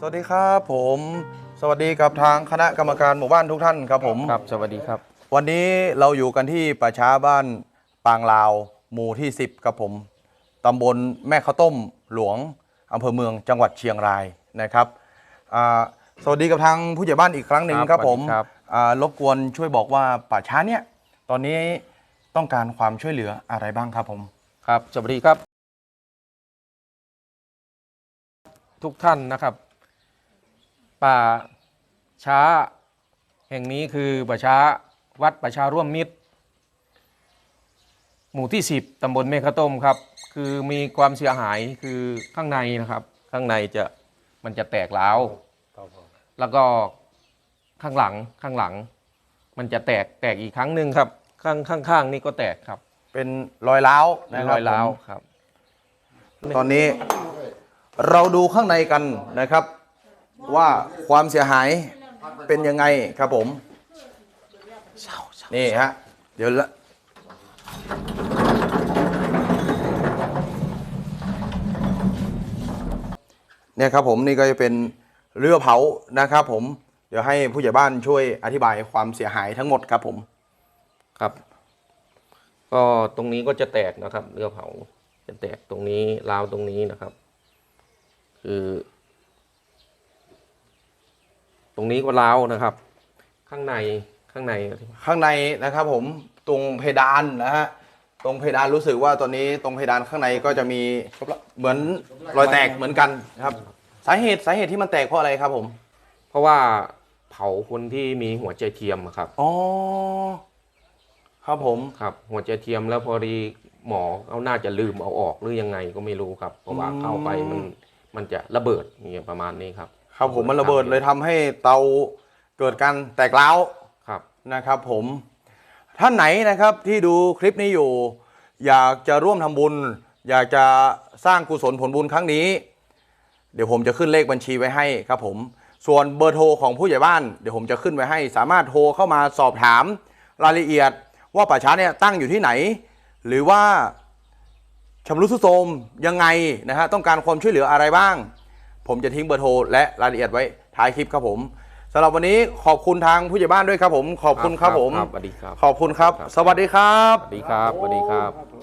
สวัสดีครับผม สวัสดีกับทางคณะกรรมการหมู่บ้านทุกท่านครับผม ครับ สวัสดีครับ วันนี้เราอยู่กันที่ป่าช้าบ้านปางลาว หมู่ที่ 10ครับผมตำบลแม่ข้าวต้มหลวงอำเภอเมืองจังหวัดเชียงรายนะครับอ่าสวัสดีกับทางผู้ใหญ่บ้านอีกครั้งหนึ่งครับครับผมสวัสดีครับ อ่ารบกวนช่วยบอกว่าป่าช้าเนี่ยตอนนี้ต้องการความช่วยเหลืออะไรบ้างครับผม ครับสวัสดีครับ ทุกท่านนะครับ ป่าช้า แห่งนี้คือป่าช้าวัดป่าช้าร่วมมิตร หมู่ที่ 10ตำบลเมฆต้มครับ คือมีความเสียหายคือข้างในนะครับ ข้างในจะมันจะแตกร้าวแล้วก็ข้างหลังข้างหลัง มันจะแตกแตกอีกครั้งหนึ่งครับ ข้างข้างข้างนี่ก็แตกครับ เป็นรอยร้าวมีนะครรับอยร้าวผมครับ ตอนนี้เราดูข้างในกันนะครับ ว่าความเสียหายเป็นยังไงครับผม นี่ฮะ เดี๋ยวละเนี่ยครับผมนี่ก็จะเป็นเรือเผานะครับผม เดี๋ยวให้ผู้ใหญ่บ้านช่วยอธิบายความเสียหายทั้งหมดครับผมครับ ก็ตรงนี้ก็จะแตกนะครับ เรือเผาจะแตกตรงนี้ราวตรงนี้นะครับ คือ ตรงนี้ก็ราวนะครับ ข้างในข้างในข้างในนะครับผมตรงเพดานนะฮะตรงเพดานรู้สึกว่าตอนนี้ตรงเพดานข้างในก็จะมีเหมือนรอยแตกเหมือนกันครับ สาเหตุสาเหตุที่มันแตกเพราะอะไรครับผม เพราะว่าเผาคนที่มีหัวใจเทียมอะครับอ๋อครับผมครับ หัวใจเทียมแล้วพอดีหมอเขาน่าจะลืมเอาออกหรือยังไงก็ไม่รู้ครับ เพราะว่าเข้าไปมันมันจะระเบิดอย่างเงี้ยประมาณนี้ครับ ครับผมมันระเบิดเลยทำให้เตาเกิดการแตกร้าวครับนะครับผมท่านไหนนะครับที่ดูคลิปนี้อยู่ อยากจะร่วมทำบุญ อยากจะสร้างกุศลผลบุญครั้งนี้ เดี๋ยวผมจะขึ้นเลขบัญชีไว้ให้ครับผมส่วนเบอร์โทรของผู้ใหญ่บ้านเดี๋ยวผมจะขึ้นไว้ให้ สามารถโทรเข้ามาสอบถามรายละเอียด ว่าป่าช้าเนี่ยตั้งอยู่ที่ไหน หรือว่าชำรุดทรุดโทรมยังไงนะฮะต้องการความช่วยเหลืออะไรบ้าง ผมจะทิ้งเบอร์โทรและรายละเอียดไว้ท้ายคลิปครับผมสำหรับวันนี้ขอบคุณทางผู้ใหญ่บ้านด้วยครับผม ขอบคุณครับผมครับสวัสดีครับ ขอบคุณครับ สวัสดีครับ สวัสดีครับ สวัสดีครับ